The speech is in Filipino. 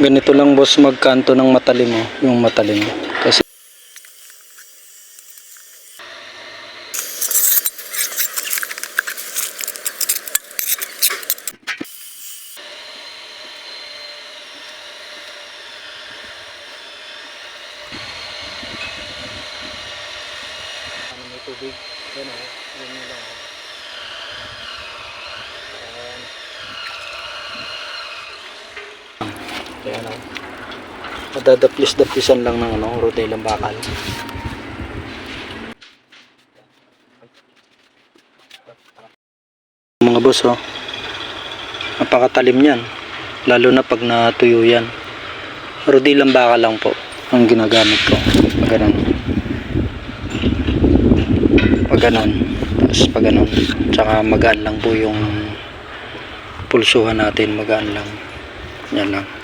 Ganito lang boss magkanto ng matalim oh, yung matalim. Kasi ano may tubig. Yan oh, yan yun lang Ayan. Oh. Madadaplis-daplisan lang ng ano, rodelang bakal. Mga boss oh. Napakatalim niyan. Lalo na pag natuyo yan. Rodelang bakal lang po ang ginagamit ko. Pag ganun. Pag ganun. Tapos pag ganun. Tsaka magaan lang po yung pulsuhan natin. Magaan lang. Yan lang.